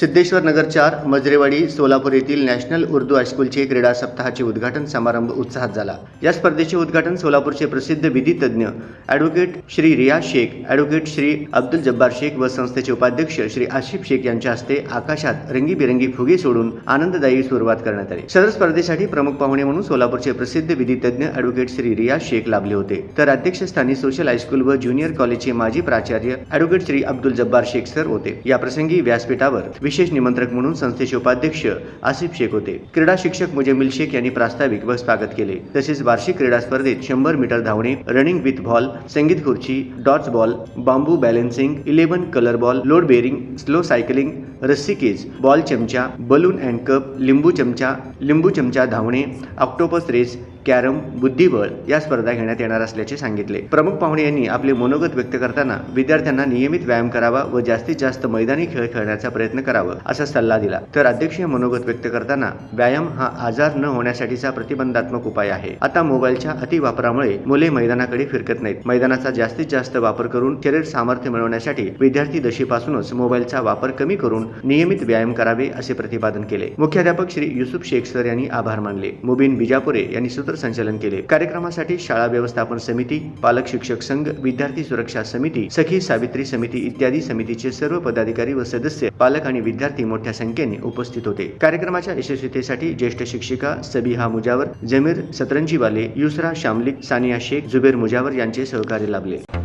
सिद्धेश्वर नगर चार मजरेवाडी सोलापूर येथील नॅशनल उर्दू हायस्कूलचे क्रीडा सप्ताहाचे उद्घाटन समारंभ उत्साहात झाला. या स्पर्धेचे उद्घाटन सोलापूरचे प्रसिद्ध विधी ॲडव्होकेट श्री रिया शेख ॲडव्होकेट श्री अब्दुल जब्बार शेख व संस्थेचे उपाध्यक्ष श्री आशिफ शेख यांच्या हस्ते आकाशात रंगीबेरंगी फुगे सोडून आनंददायी सुरुवात करण्यात आली. सदर स्पर्धेसाठी प्रमुख पाहुणे म्हणून सोलापूरचे प्रसिद्ध विधी ॲडव्होकेट श्री रिया शेख लाभले होते. तर अध्यक्षस्थानी सोशल हायस्कूल व ज्युनियर कॉलेजचे माजी प्राचार्य ॲडव्होकेट श्री अब्दुल जब्बार शेख सर होते. या प्रसंगी व्यासपीठावर विशेष निमंत्रक म्हणून संस्थेचे उपाध्यक्ष आसिफ शेख होते. क्रीडा शिक्षक मुजमिल शेख यांनी प्रास्ताविक व स्वागत केले. तसेच वार्षिक क्रीडा स्पर्धेत शंभर मीटर धावणे रनिंग विथ बॉल संगीत खुर्ची डॉट्स बॉल बांबू balancing eleven colour ball load bearing slow cycling रस्सी केज बॉल चमचा बलून अँड कप लिंबू चमचा लिंबू चमचा धावणे ऑक्टोपस रेस कॅरम बुद्धिबळ या स्पर्धा घेण्यात येणार असल्याचे सांगितले. प्रमुख पाहुणे यांनी आपले मनोगत व्यक्त करताना विद्यार्थ्यांना नियमित व्यायाम करावा व जास्तीत जास्त मैदानी खेळ खेळण्याचा प्रयत्न करावा असा सल्ला दिला. तर अध्यक्षीय मनोगत व्यक्त करताना व्यायाम हा आजार न होण्यासाठीचा प्रतिबंधात्मक उपाय आहे. आता मोबाईलच्या अतिवापरामुळे मुले मैदानाकडे फिरकत नाहीत. मैदानाचा जास्तीत जास्त वापर करून शरीर सामर्थ्य मिळवण्यासाठी विद्यार्थी दशेपासूनच मोबाईलचा वापर कमी करून नियमित व्यायाम करावे असे प्रतिपादन केले. मुख्याध्यापक श्री युसुफ शेख सर यांनी आभार मानले. मुबीन बिजापुरे यांनी सूत्रसंचालन केले. कार्यक्रमासाठी शाळा व्यवस्थापन समिती पालक शिक्षक संघ विद्यार्थी सुरक्षा समिती सखी सावित्री समिती इत्यादी समितीचे सर्व पदाधिकारी व सदस्य पालक आणि विद्यार्थी मोठ्या संख्येने उपस्थित होते. कार्यक्रमाच्या यशस्वीतेसाठी ज्येष्ठ शिक्षिका सबिहा मुजावर जमीर सतरंजीवाले युसरा शामलिक सानिया शेख जुबेर मुजावर यांचे सहकार्य लाभले.